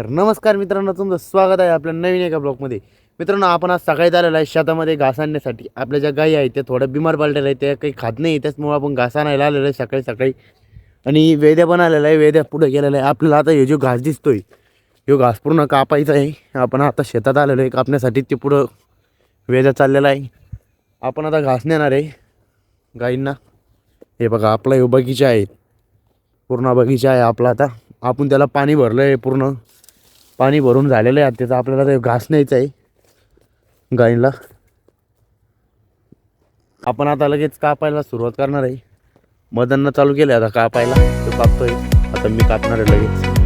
तर नमस्कार मित्रांनो तुमचं स्वागत आहे आपल्या नवीन एका ब्लॉगमध्ये. मित्रांनो आपण आज सकाळी आलेलो आहे शेतामध्ये घास आणण्यासाठी. आपल्या ज्या गायी आहेत त्या थोड्या बिमार पडलेल्या आहेत त्या काही खात नाही त्याचमुळे आपण घास आणायला आलेलो आहे सकाळी सकाळी. आणि वेद्या पण आलेला आहे वेद्या पुढे गेलेला आहे. आपल्याला आता हे जो घास दिसतोय ह्यो घास पूर्ण कापायचा आहे. आपण आता शेतात आलेलो आहे कापण्यासाठी ते पुढं वेद्या चाललेला आहे. आपण आता घास नेणार आहे गाईंना हे बघा आपला हे बगीचा आहे. पूर्ण बगीचा आहे आपला आता. आपण त्याला पाणी भरलं आहे पूर्ण. पाणी भरून झालेलं आहे आता त्याचा आपल्याला ते घास न्यायचं आहे. गाईंना आपण आता लगेच कापायला सुरुवात करणार आहे. मदननं चालू केलं आता कापायला. तो कापतोय. आता मी कापणार आहे लगेच.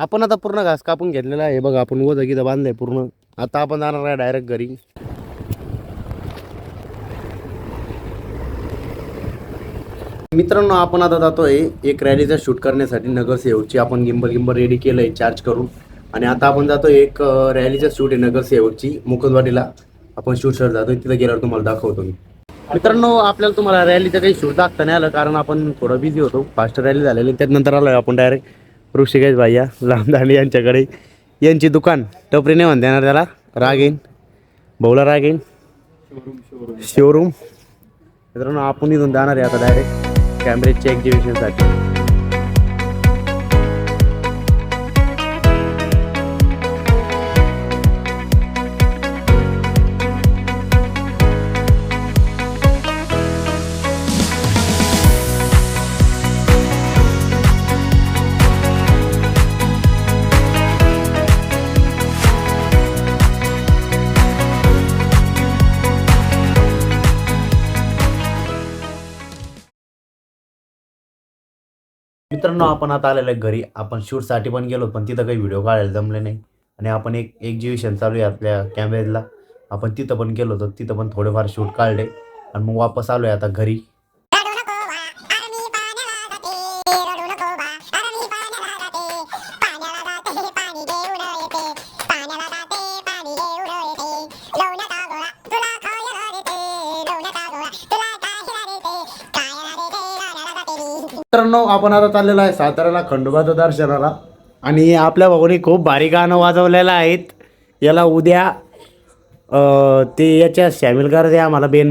आपण आता पूर्ण घास कापून घेतलेला आहे. बघा आपण वजा गिदा बांधलंय पूर्ण. आता आपण जाणार आहे डायरेक्ट घरी. मित्रांनो आपण आता जातोय एक रॅलीचा शूट करण्यासाठी नगरसेवकची आपण गिंबल गिंबल रेडी केलंय चार्ज करून. आणि आता आपण जातोय एक रॅलीचा शूट आहे नगरसेवकची मुकुंदवाडीला. आपण शूट सर जातोय. तिथं गेल्यावर तुम्हाला दाखवतो मी. मित्रांनो आपल्याला तुम्हाला रॅलीचं काही शूट दाखता नाही आलं कारण आपण थोडं बिझी होतो. फास्ट रॅली झालेली त्यानंतर आलोय आपण डायरेक्ट ऋषिकेश भाईया लांबदांडी यांच्याकडे. यांची दुकान टपरी नाही म्हणते येणार त्याला. रागेन. भाऊला रागेन. शोरूम मित्रांनो आपण इथून जाणार आहे आता डायरेक्ट कॅमेरेच्या एक्झिबिशनसाठी मित्रांनो आपण आता आलेलो आहे घरी. आपण शूटसाठी पण गेलो पण तिथं काही व्हिडिओ काढायला जमले नाही. आणि आपण एक एक्झिबिशन चालू आहे आपल्या कॅमेऱ्याला आपण तिथं पण गेलो होतो तिथं पण थोडेफार शूट काढले. आणि मग वापस आलो आहे आता घरी. मित्रांनो आपण आता चाललेला आहे साताऱ्याला खंडोबाच्या दर्शनाला. आणि आपल्या भाऊने खूप भारी गाणं वाजवलेलं आहेत. याला उद्या ते याच्या सामील करा द्या आम्हाला बेन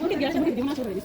Ну, я же не понимаю, что это здесь.